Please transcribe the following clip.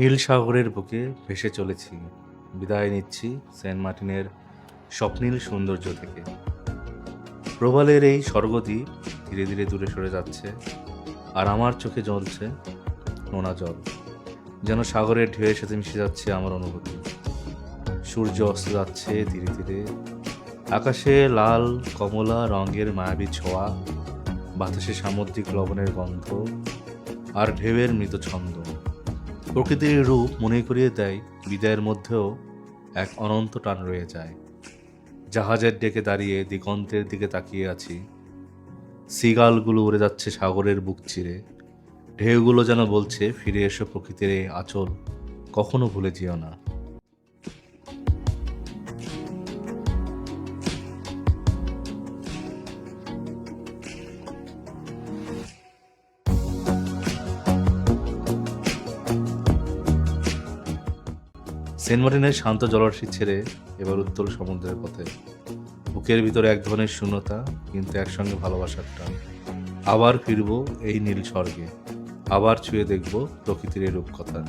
নীল সাগরের বুকে ভেসে চলেছি। বিদায় নিচ্ছি সেন্ট মার্টিনের স্বপ্নীল সৌন্দর্য থেকে। প্রবালের এই স্বর্গদ্বীপ ধীরে ধীরে দূরে সরে যাচ্ছে আর আমার চোখে জ্বলছে নোনা জল। যেন সাগরের ঢেউয়ের সাথে মিশে যাচ্ছে আমার অনুভূতি। সূর্য অস্ত যাচ্ছে ধীরে ধীরে। আকাশে লাল, কমলা রঙের মায়াবী ছোঁয়া, বাতাসে সামুদ্রিক লবণের গন্ধ আর ঢেউয়ের মৃত ছন্দ। প্রকৃতির রূপ মনে করিয়ে দেয়, বিদায়ের মধ্যেও এক অনন্ত টান রয়ে যায়। জাহাজের ডেকে দাঁড়িয়ে দিগন্তের দিকে তাকিয়ে আছি। সিগালগুলো উড়ে যাচ্ছে সাগরের বুক চিরে। ঢেউগুলো যেন বলছে, ফিরে এসো প্রকৃতির এই আঁচল, কখনো ভুলে যেও না। সেন্ট মার্টিনের শান্ত জলরাশি ছেড়ে এবার উত্তল সমুদ্রের পথে। বুকের ভিতরে এক ধরনের শূন্যতা, কিন্তু একসঙ্গে ভালোবাসার টান। আবার ফিরব এই নীল স্বর্গে। আবার ছুঁয়ে দেখব প্রকৃতির রূপকথা